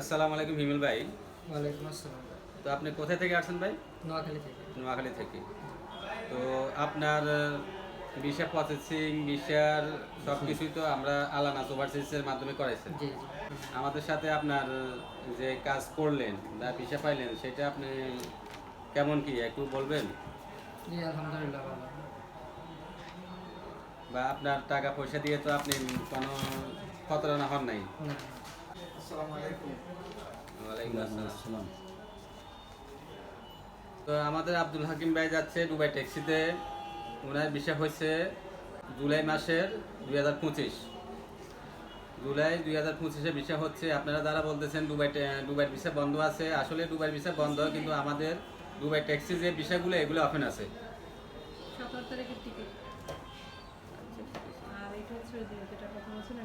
আসসালামু আলাইকুম হিমেল ভাই। ওয়ালাইকুম আসসালাম তো আপনি কোথায় থেকে আসছেন ভাই? নোয়াখালী থেকে। নোয়াখালী থেকে। তো আপনার ভিসা প্রসেসিং ভিসার সব কিছুই তো আমরা আলানাস ওভারসিজের মাধ্যমে জি আমাদের সাথে আপনার যে কাজ করলেন বা ভিসা পাইলেন সেটা আপনি কেমন কি একটু বলবেন? জি আলহামদুলিল্লাহ ভালো। বা আপনার টাকা পয়সা দিয়ে তো আপনি কোনো প্রতারণা হন নাই? না আসসালামু আলাইকুম। ওয়ালাইকুম আসসালাম। তো আমাদের আব্দুল হাকিম ভাই যাচ্ছে দুবাই ট্যাক্সিতে। ওনার বিষয় হয়েছে জুলাই মাসের দুই হাজার পঁচিশ। জুলাই দুই হাজার পঁচিশে বিষয় হচ্ছে আপনারা যারা বলতেছেন দুবাই দুবাইয়ের ভিসা বন্ধ আছে আসলে দুবাইয়ের ভিসা বন্ধ কিন্তু আমাদের দুবাই ট্যাক্সি যে বিষয়গুলো এগুলো ওপেন আছে। সতেরো তারিখের টিকিট আর এটা হচ্ছে যেটা কথা বলছেন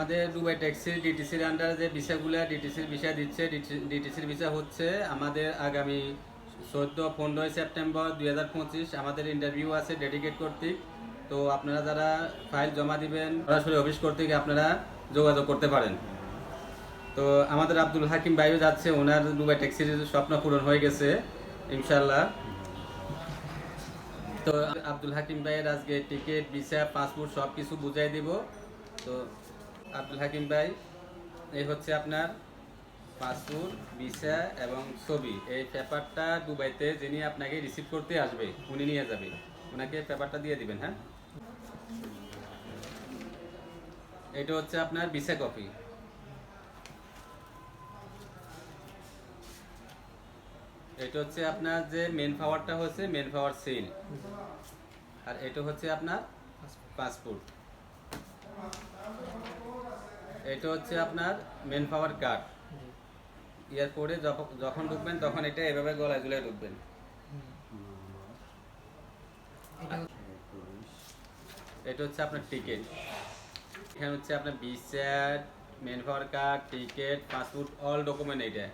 আমাদের দুবাই ট্যাক্সির ডিটিসির আন্ডারে যে ভিসাগুলো ডিটিসির ভিসা দিচ্ছে ডিটিসির ভিসা হচ্ছে আমাদের আগামী চোদ্দ, পনেরোই সেপ্টেম্বর দুই হাজার পঁচিশ আমাদের ইন্টারভিউ আছে ডেডিকেট কর্তৃক। তো আপনারা যারা ফাইল জমা দিবেন, সরাসরি অফিস কর্তৃক আপনারা যোগাযোগ করতে পারেন। তো আমাদের আব্দুল হাকিম ভাইও যাচ্ছে, ওনার দুবাই ট্যাক্সির স্বপ্ন পূরণ হয়ে গেছে ইনশাল্লাহ তো আব্দুল হাকিম ভাইয়ের আজকে টিকিট ভিসা পাসপোর্ট সব কিছু বুঝাই দিব। তো আব্দুল হাকিম ভাই, এই হচ্ছে আপনার পাসপোর্ট, ভিসা এবং ছবি। এই পেপারটা দুবাইতে যিনি আপনাকে রিসিভ করতে আসবে, উনি নিয়ে যাবে। ওনাকে পেপারটা দিয়ে দিবেন হ্যাঁ? এটা হচ্ছে আপনার ভিসা কপি। এটা হচ্ছে আপনার যে মেন পাওয়ারটা হচ্ছে মেন পাওয়ার সিল আর এটা হচ্ছে আপনার পাসপোর্ট। এটা হচ্ছে আপনার মেন পাওয়ার কার্ড জি এয়ারপোর্টে যখন ঢুকবেন তখন এটা এভাবে গলায় ঝুলে ঢুকবেন। এটা হচ্ছে আপনার টিকিট এখানে হচ্ছে আপনার visa manpower card ticket passport all document এইটা।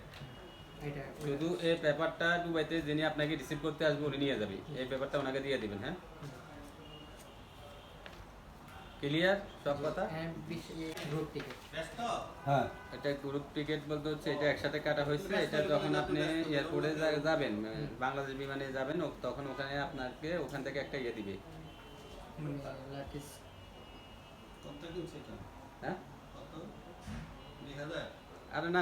এটা শুধু এই পেপারটা দুবাইতে যিনি আপনাকে রিসিভ করতে আসবে উনি নিয়ে যাবে। এই পেপারটা ওনাকে দিয়ে দিবেন হ্যাঁ? ক্লিয়ার সব কথা? হ্যাঁ গ্রুপ টিকিট হ্যাঁ। এটা গ্রুপ টিকিট বলতে হচ্ছে এটা একসাথে কাটা হয়েছে এটা যখন আপনি এয়ারপোর্টে যাবেন বাংলাদেশ বিমানে যাবেন ও- তখন ওখানে আপনাকে ওখান থেকে একটা ইয়ে দিবে। মানে হ্যাঁ? আরে না।